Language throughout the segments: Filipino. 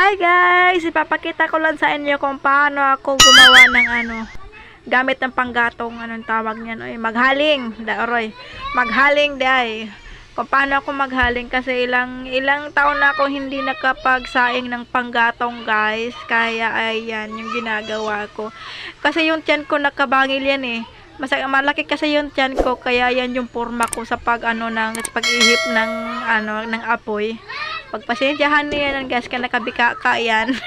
Hi guys! Ipapakita ko lang sa inyo kung paano ako gumawa ng ano, gamit ng panggatong, anong tawag niyan, oy, maghaling, da, oroy, maghaling day. Kung paano ako maghaling kasi ilang ilang taon na ako hindi nakapagsaing ng panggatong guys. Kaya ayan yung ginagawa ko. Kasi yung tiyan ko nakabangil yan eh. Mas malaki kasi yung tiyan ko kaya yan yung forma ko sa pag ano ng pag-ihip ng ano ng apoy. Pagpasensyahan niyo yan guys, kaya nakabika ka yan.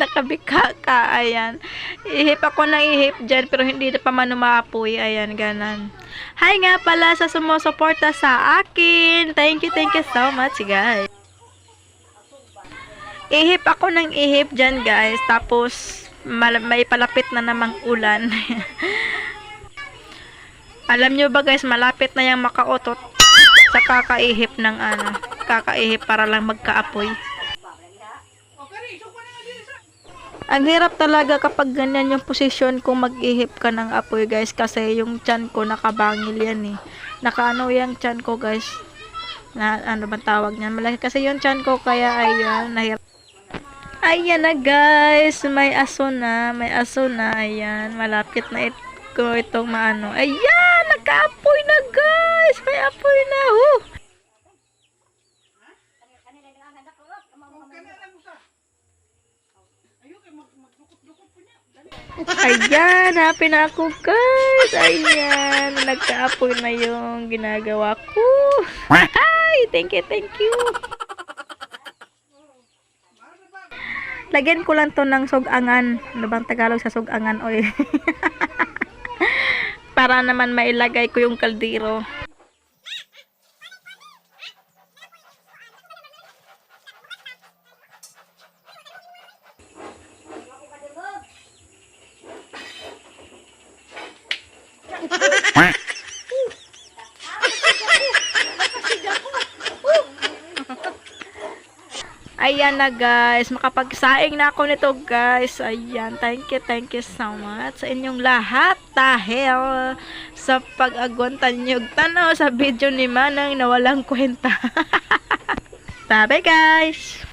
nakabika ka, ayan. Ihip ako ng ihip dyan, pero hindi pa man umaapoy, ayan, ganan. Hi nga pala sa sumusuporta sa akin. Thank you, thank you so much, guys. Ihip ako ng ihip dyan, guys. Tapos, may palapit na namang ulan. Alam nyo ba, guys, malapit na yung makautot sa kakaihip ng ano, kakaihip para lang magkaapoy. Ang hirap talaga kapag ganyan yung posisyon kung mag-ihip ka ng apoy guys kasi yung chan ko nakabangil yan eh. Nakaano yung chan ko guys. Na ano bang tawag niyan? Malaki kasi yung chan ko kaya ayun nahirap. Ayan na guys, may aso na, may aso na, ayan, malapit na it ko itong maano. Ayan, nagka-apoy na guys, may apoy na, huh. Ayan, happy na ako guys. Ayan, nagkaapoy na yung ginagawa ko. Ay, thank you, thank you. Lagyan ko lang to ng sugangan. Ano bang Tagalog sa sugangan? Oy. Para naman mailagay ko yung kaldero. Ayan na guys, makapagsaing na ako nito guys. Ayan, thank you, thank you so much sa inyong lahat dahil sa pag-agwantan nyo tanaw sa video ni Manang na walang kwenta. Bye guys!